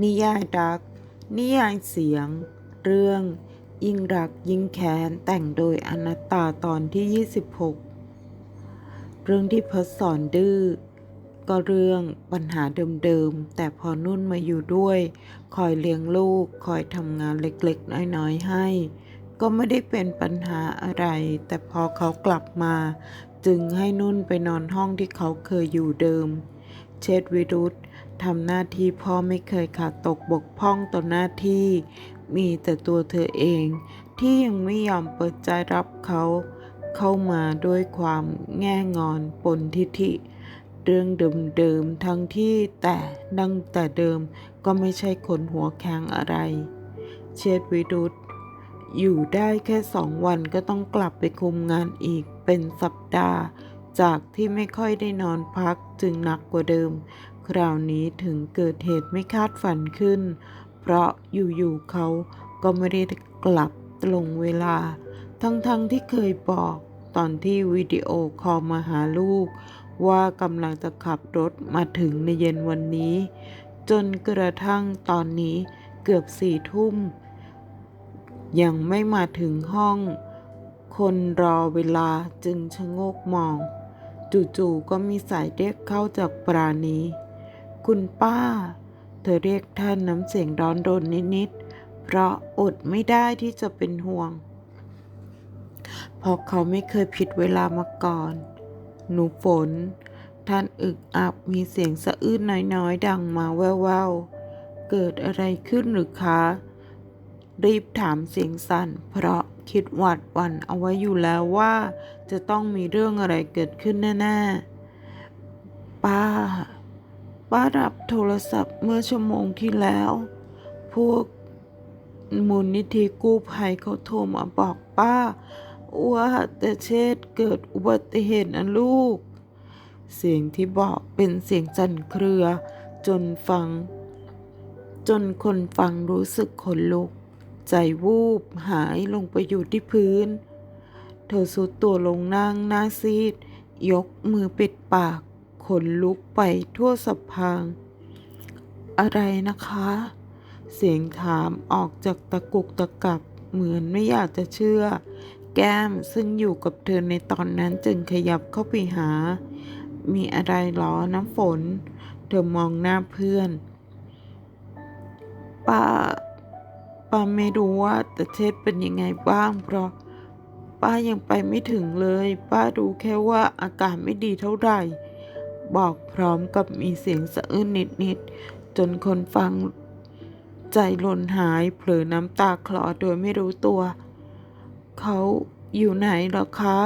นิยายรัก นิยายเสียง เรื่อง ยิ่งรักยิ่งแค้นแต่งโดยอนัตตาตอนที่ 26 เรื่องที่พศสอนดื้อก็เรื่องปัญหาเดิมๆ แต่พอนุ่นมาอยู่ด้วย คอยเลี้ยงลูก คอยทำงานเล็กๆ น้อยๆ ให้ ก็ไม่ได้เป็นปัญหาอะไร แต่พอเขากลับมา จึงให้นุ่นไปนอนห้องที่เขาเคยอยู่เดิม เชษวิรุธ ทำหน้าที่พ่อไม่เคยขาดตกบกพร่องต่อหน้าที่ มีแต่ตัวเธอเอง ที่ยังไม่ยอมเปิดใจรับเขา เข้ามาด้วยความแง่งอนปนทิฐิ เรื่องเดิมๆทั้งที่แต่ดังแต่เดิมก็ไม่ใช่คนหัวแข็งอะไร เชษฐวิรุธอยู่ได้แค่สองวันก็ต้องกลับไปคุมงานอีกเป็นสัปดาห์ จากที่ไม่ค่อยได้นอนพักจึงหนักกว่าเดิม ราวนี้ถึงเกิดเหตุไม่คาดฝันขึ้น เพราะอยู่ๆเขาก็ไม่ได้กลับตรงเวลา ทั้งๆทที่เคยบอกตอนที่วิดีโอคอลมาหาลูก ว่ากำลังจะขับรถมาถึงในเย็นวันนี้ จนกระทั่งตอนนี้เกือบสี่ทุ่ม ยังไม่มาถึงห้อง คนรอเวลาจึงชะโงกมอง จู่ๆก็มีสายเรียกเข้าจากปราณี คุณป้า เธอเรียกท่านน้ำเสียงร้อนรนนิดๆ เพราะอดไม่ได้ที่จะเป็นห่วง เพราะเขาไม่เคยผิดเวลามาก่อน หนูฝน ท่านอึกอักมีเสียงสะอื้นน้อยๆ ดังมาแว่วๆ เกิดอะไรขึ้นหรือคะ รีบถามเสียงสั่น เพราะคิดหวาดหวั่นเอาไว้อยู่แล้วว่า จะต้องมีเรื่องอะไรเกิดขึ้นแน่ๆ ป้า ป้ารับโทรศัพท์เมื่อชั่วโมงที่แล้ว พวกมูลนิธิกู้ภัยเขาโทรมาบอกป้า ว่าแต่เชษเกิดอุบัติเหตุนะลูก เสียงที่บอกเป็นเสียงสั่นเครือ จนฟัง จนคนฟังรู้สึกขนลุก ใจวูบหายลงไปอยู่ที่พื้น เธอสุดตัวลงนั่งหน้าซีด ยกมือปิดปาก ขนลุกไปทั่วสะพาง อะไรนะคะ เสียงถามออกจากตะกุกตะกักเหมือนไม่อยากจะเชื่อ แก้มซึ่งอยู่กับเธอในตอนนั้นจึงขยับเข้าไปหา มีอะไรหรอน้ำฝน เธอมองหน้าเพื่อน ป้า ป้าไม่รู้ว่าแต่เทศเป็นยังไงบ้าง เพราะป้ายังไปไม่ถึงเลย ป้ารู้แค่ว่าอาการไม่ดีเท่าไหร่ บอกพร้อมกับมีเสียงสะอื้นนิดๆจนคนฟังใจหล่นหายเผลอน้ำตาคลอโดยไม่รู้ตัว เขาอยู่ไหนหรอคะ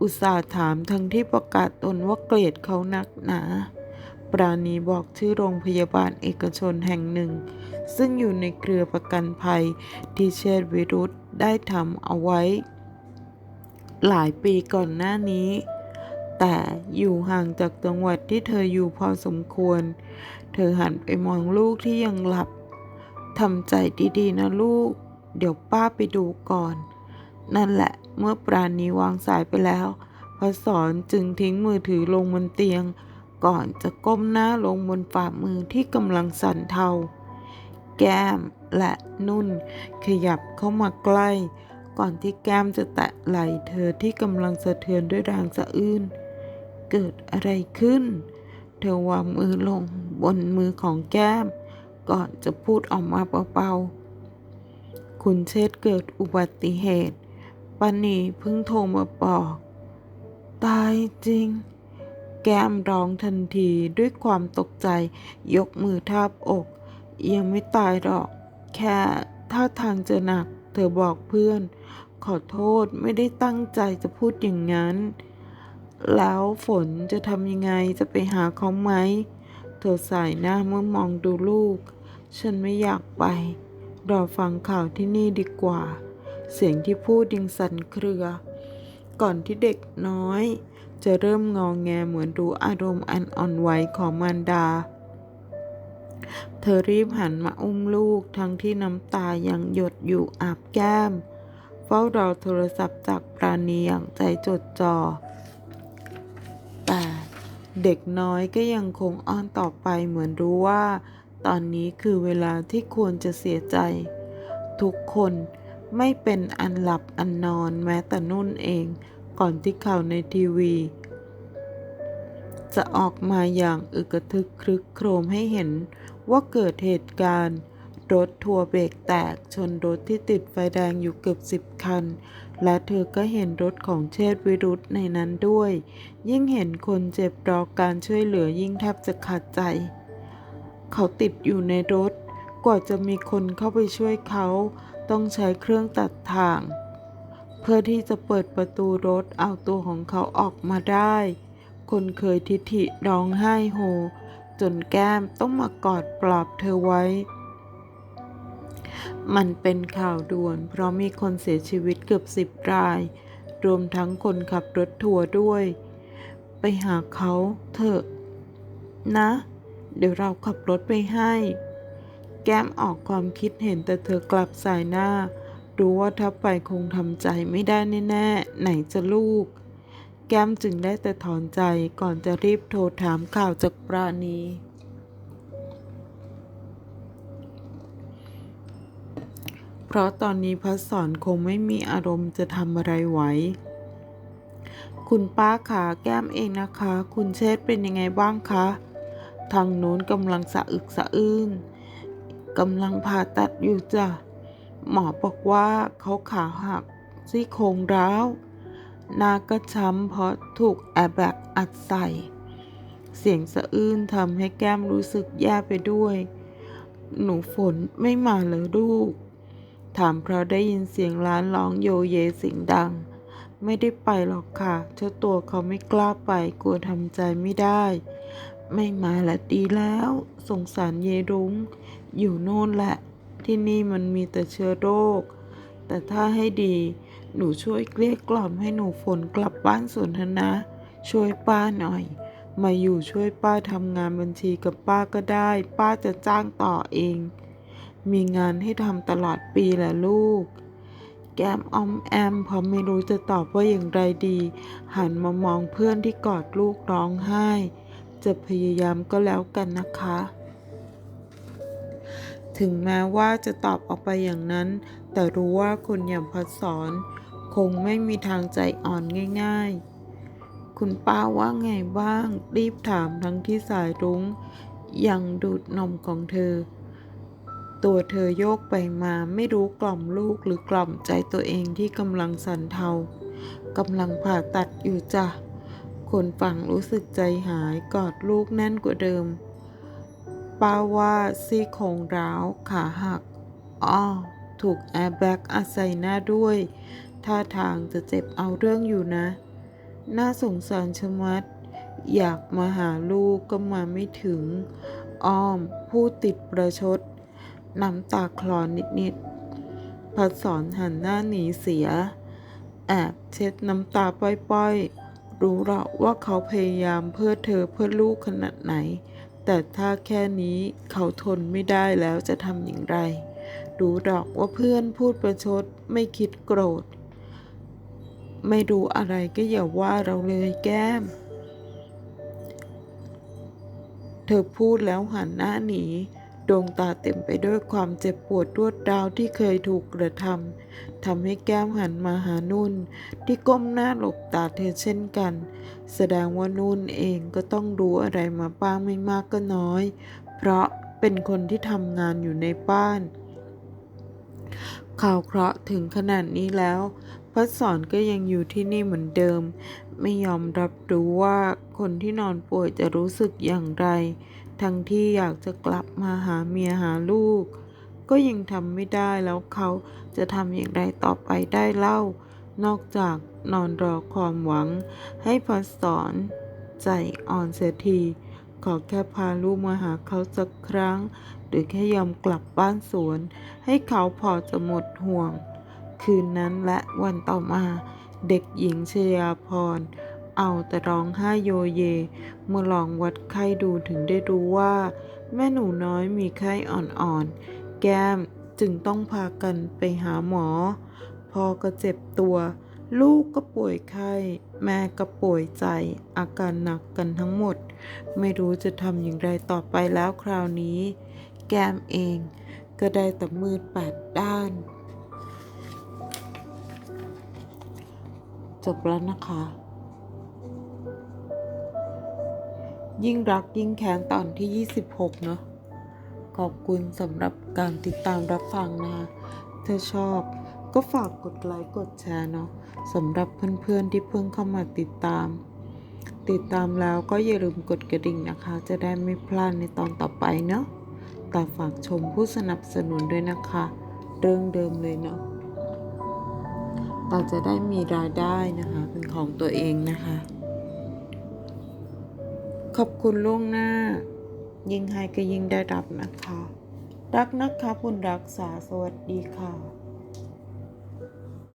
อุตส่าห์ถามทั้งที่ประกาศตนว่าเกลียดเขานักหนาปราณีบอกชื่อโรงพยาบาลเอกชนแห่งหนึ่ง ซึ่งอยู่ในเครือประกันภัยที่เชษวิรุธได้ทำเอาไว้ หลายปีก่อนหน้านี้ แต่อยู่ห่างจากจังหวัดที่เธออยู่พอสมควร เธอหันไปมองลูกที่ยังหลับทำใจดีๆนะลูก เดี๋ยวป้าไปดูก่อน นั่นแหละเมื่อปราณีวางสายไปแล้วพระสอนจึงทิ้งมือถือลงบนเตียง ก่อนจะก้มหน้าลงบนฝ่ามือที่กำลังสั่นเทา แก้มและนุ่นขยับเข้ามาใกล้ ก่อนที่แก้มจะแตะไหล่เธอที่กำลังสะเทือนด้วยแรงสะอื้น เกิดอะไรขึ้น เธอวางมือลงบนมือของแก้ม ก่อนจะพูดออกมาเบาๆ คุณเชษ์เกิดอุบัติเหตุปานีเพิ่งโทรมาบอก ตายจริง แก้มร้องทันทีด้วยความตกใจยกมือทาบอก ยังไม่ตายหรอก แค่ท่าทางจะหนัก เธอบอกเพื่อน ขอโทษไม่ได้ตั้งใจจะพูดอย่างนั้น แล้วฝนจะทำยังไงจะไปหาเขาไหม เธอสายหน้าเมื่อมองดูลูก ฉันไม่อยากไป รอฟังข่าวที่นี่ดีกว่า เสียงที่พูดยังสั่นเครือ ก่อนที่เด็กน้อย จะเริ่มงองแงเหมือนรู้อารมณ์อันอ่อนไหวของมารดา เธอรีบหันมาอุ้มลูกทั้งที่น้ำตายังหยดอยู่อาบแก้ม เฝ้ารอโทรศัพท์จากปราณีอย่างใจจดจ่อ แต่เด็กน้อยก็ยังคงอ้อนต่อไปเหมือนรู้ว่า ตอนนี้คือเวลาที่ควรจะเสียใจ ทุกคนไม่เป็นอันหลับอันนอนแม้แต่นุ่นเอง ก่อนที่ข่าวในทีวี จะออกมาอย่างอึกระทึกครึกโครมให้เห็นว่าเกิดเหตุการณ์ รถทัวร์เบรกแตกชนรถที่ติดไฟแดงอยู่เกือบสิบคัน และเธอก็เห็นรถของเชษวิรุธในนั้นด้วย ยิ่งเห็นคนเจ็บรอการช่วยเหลือยิ่งแทบจะขาดใจ เขาติดอยู่ในรถ กว่าจะมีคนเข้าไปช่วยเขา ต้องใช้เครื่องตัดทาง เพื่อที่จะเปิดประตูรถเอาตัวของเขาออกมาได้ คนเคยทิฐิร้องไห้โฮจนแก้มต้องมากอดปลอบเธอไว้ มันเป็นข่าวด่วน เพราะมีคนเสียชีวิตเกือบสิบราย รวมทั้งคนขับรถทัวร์ด้วย ไปหาเขาเถอะ นะ เดี๋ยวเราขับรถไปให้ แก้มออกความคิดเห็นแต่เธอกลับสายหน้า รู้ว่าถ้าไปคงทำใจไม่ได้แน่ๆ ไหนจะลูก แก้มจึงได้แต่ถอนใจก่อนจะรีบโทรถามข่าวจากปราณี เพราะตอนนี้พัสสอนคงไม่มีอารมณ์จะทำอะไรไหว คุณป้าขาแก้มเองนะคะ คุณเชษ์เป็นยังไงบ้างคะ ทางโน้นกำลังสะอึกสะอื้นกำลังผ่าตัดอยู่จ้ะ หมอบอกว่าเขาขาหักซี่โครงร้าวหน้าก็ช้ำเพราะถูกแอร์แบกอัดใส่ เสียงสะอื้นทำให้แก้มรู้สึกแย่ไปด้วย หนูฝนไม่มาเลยลูก ถามเพราะได้ยินเสียงร้านร้องโยเยเสียงดัง ไม่ได้ไปหรอกค่ะ เจ้าตัวเขาไม่กล้าไปกลัวทำใจไม่ได้ ไม่มาละดีแล้ว สงสารเยรุ้ง อยู่โน่นแหละ ที่นี่มันมีแต่เชื้อโรค แต่ถ้าให้ดีหนูช่วยเกลี้ยกล่อมให้หนูฝนกลับบ้านสวนเถอะนะ ช่วยป้าหน่อย มาอยู่ช่วยป้าทำงานบัญชีกับป้าก็ได้ ป้าจะจ้างต่อเอง มีงานให้ทำตลอดปีแหละลูก แก้มออมแอมเพราะไม่รู้จะตอบว่าอย่างไรดี หันมามองเพื่อนที่กอดลูกร้องไห้ จะพยายามก็แล้วกันนะคะ ถึงแม้ว่าจะตอบออกไปอย่างนั้น แต่รู้ว่าคนอย่างพัดสอน คงไม่มีทางใจอ่อนง่ายๆคุณป้าว่าไงบ้าง รีบถามทั้งที่สายรุ้ง ยังดูดนมของเธอ ตัวเธอโยกไปมาไม่รู้กล่อมลูกหรือกล่อมใจตัวเองที่กำลังสั่นเทากำลังผ่าตัดอยู่จ้ะ คนฟังรู้สึกใจหายกอดลูกแน่นกว่าเดิม ป้าว่าซี่โครงร้าวขาหัก อ้อ ถูกแอร์แบ็กอัดใส่หน้าด้วย ท่าทางจะเจ็บเอาเรื่องอยู่นะ น่าสงสารชะมัด อยากมาหาลูกก็มาไม่ถึง อ้อมพูดติดประชด น้ำตาคลอนนิดๆพัดสอนหันหน้าหนีเสีย แอบเช็ดน้ำตาป้อยๆ รู้หรอกว่าเขาพยายามเพื่อเธอเพื่อลูกขนาดไหน แต่ถ้าแค่นี้เขาทนไม่ได้แล้วจะทำอย่างไร รู้ดอกว่าเพื่อนพูดประชดไม่คิดโกรธ ไม่รู้อะไรก็อย่าว่าเราเลยแก้มเธอพูดแล้วหันหน้าหนี ดวงตาเต็มไปด้วยความเจ็บปวดรวดร้าวที่เคยถูกกระทำทำให้แก้มหันมาหานุ่น ที่ก้มหน้าหลบตาเธอเช่นกัน แสดงว่านุ่นเองก็ต้องรู้อะไรมาบ้างไม่มากก็น้อย เพราะเป็นคนที่ทำงานอยู่ในบ้านข่าวเคราะห์ถึงขนาดนี้แล้ว พัดสอนก็ยังอยู่ที่นี่เหมือนเดิม ไม่ยอมรับรู้ว่าคนที่นอนป่วยจะรู้สึกอย่างไร ทั้งที่อยากจะกลับมาหาเมียหาลูก ก็ยังทำไม่ได้แล้วเขาจะทำอย่างไรต่อไปได้เล่า นอกจากนอนรอความหวัง ให้พัดสอนใจอ่อนเสียทีขอแค่พาลูกมาหาเขาสักครั้ง หรือแค่ยอมกลับบ้านสวน ให้เขาพอจะหมดห่วง คืนนั้นและวันต่อมา เด็กหญิงชยาพร เอาแต่ร้องไห้โยเย เมื่อลองวัดไข้ดูถึงได้รู้ว่า แม่หนูน้อยมีไข้อ่อนๆ แก้มจึงต้องพากันไปหาหมอ พ่อก็เจ็บตัว ลูกก็ป่วยไข้ แม่ก็ป่วยใจ อาการหนักกันทั้งหมด ไม่รู้จะทำอย่างไรต่อไปแล้วคราวนี้ แก้มเองก็ได้แต่มืดแปดด้าน จบแล้วนะคะ ยิ่งรักยิ่งแค้นตอนที่ 26 เนอะขอบคุณสำหรับการติดตามรับฟังนะคะถ้าชอบก็ฝากกดไลค์กดแชร์เนาะสำหรับเพื่อนๆที่เพิ่งเข้ามาติดตาม ติดตามแล้วก็อย่าลืมกดกระดิ่งนะคะ จะได้ไม่พลาดในตอนต่อไปเนาะแต่ฝากชมผู้สนับสนุนด้วยนะคะ เรื่องเดิมเลยเนาะ เราจะได้มีรายได้นะคะ เป็นของตัวเองนะคะ ขอบคุณล่วงหน้า ยิ่งให้ก็ยิ่งได้รับนะคะ รักนะคะคุณรักษาสวัสดีค่ะ